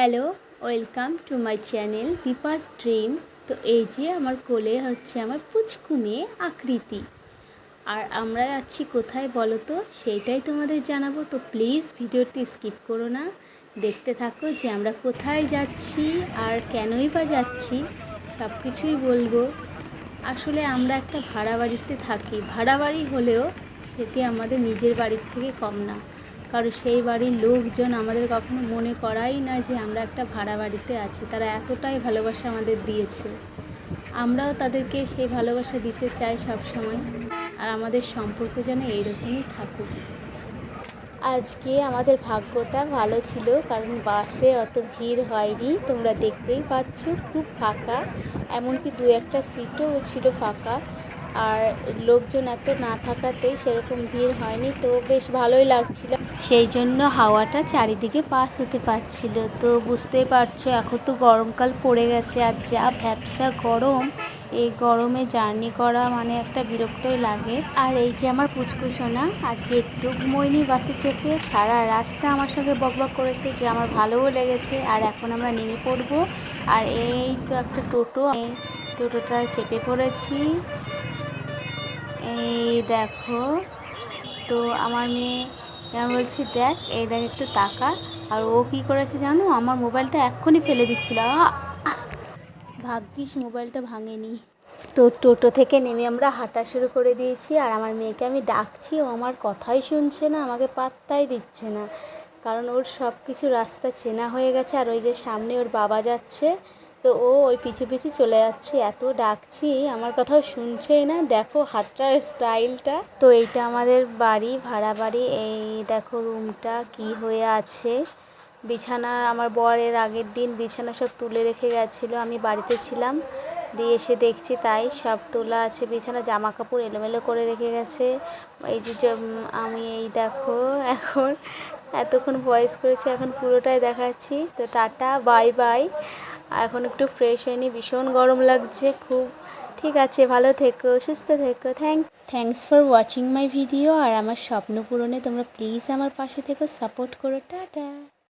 Hello, welcome to my channel Dipa's dream. তো এই যে আমার কোলে হচ্ছে আমার পুচকু মেয়ে আকৃতি। আর আমরা যাচ্ছি কোথায় বলো তো? সেইটাই তোমাদের জানাব। তো প্লিজ ভিডিওটি স্কিপ করো না। দেখতে থাকো যে আমরা কোথায় যাচ্ছি আর কেনই বা যাচ্ছি সব কিছুই বলব। আসলে আমরা একটা ভাড়া বাড়িতে থাকি। ভাড়া বাড়ি হলেও সেটি আমাদের নিজের বাড়ির থেকে কম না। কারণ সেই বাড়ির লোকজন আমাদের কখনো মনে করাই না যে আমরা একটা ভাড়া বাড়িতে আছি। তারা এতটাই ভালোবাসা আমাদের দিয়েছে। আমরাও তাদেরকে সেই ভালোবাসা দিতে চাই সব সময় আর আমাদের সম্পর্ক যেন এইরকমই থাকুক। আজকে আমাদের ভাগ্যটা ভালো ছিল কারণ বাসে অত ভিড় হয়নি। তোমরা দেখতেই পাচ্ছ, খুব ফাঁকা। এমনকি দু একটা সিটও ছিল ফাঁকা। আর লোকজন এত না থাকাতেই সেরকম ভিড় হয়নি, তো বেশ ভালোই লাগছিল। সেই জন্য হাওয়াটা চারিদিকে পাস হতে পারছিল। তো বুঝতেই পারছ, এখন তো গরমকাল পড়ে গেছে আর যা ভ্যাবসা গরম, এই গরমে জার্নি করা মানে একটা বিরক্তই লাগে। আর এই যে আমার পুচকু সোনা, আজকে একটু ঘুমোয়নি বাসে চেপে, সারা রাস্তা আমার সঙ্গে বকবক করেছে যে আমার ভালোও লেগেছে আর এখন আমরা নেমে পড়ব। আর এই তো একটা টোটো টোটোটা চেপে পড়েছি। এই দেখো, তো আমার মেয়ে, আমি বলছি, দেখ, এই দেখ, একটু তাকা। আর ও কি করেছে জানো, আমার মোবাইলটা এক্ষুনি ফেলে দিচ্ছিল। ভাগ্যিস মোবাইলটা ভাঙেনি। তো টোটো থেকে নেমে আমরা হাঁটা শুরু করে দিয়েছি, আর আমার মেয়েকে আমি ডাকছি। ও আমার কথাই শুনছে না, আমাকে পাত্তাই দিচ্ছে না। কারণ ওর সব কিছু রাস্তা চেনা হয়ে গেছে, আর ওই যে সামনে ওর বাবা যাচ্ছে তো ও ওই পিছু পিছু চলে যাচ্ছে, এত ডাকছি, আমার কথাও শুনছেই না। দেখো হাতটার স্টাইলটা। তো এইটা আমাদের বাড়ি, ভাড়া বাড়ি, এই দেখো রুমটা কি হয়ে আছে। বিছানা, আমার বরের আগের দিন বিছানা সব তুলে রেখে গেছিল, আমি বাড়িতে ছিলাম। দিয়ে এসে দেখছি তাই সব তোলা আছে, বিছানা জামা কাপড় এলোমেলো করে রেখে গেছে। এই যে আমি এই দেখো এখন এতক্ষণ ভয়েস করেছি, এখন পুরোটাই দেখাচ্ছি। তো টাটা, বাই বাই। এখন একটু ফ্রেশ হয়নি ভীষণ গরম লাগছে, খুব ঠিক আছে, ভালো থেকো, সুস্থ থেকো thank thanks for watching my video আর আমার স্বপ্ন পূরণে তোমরা প্লিজ আমার পাশে থেকো সাপোর্ট করো, টাটা।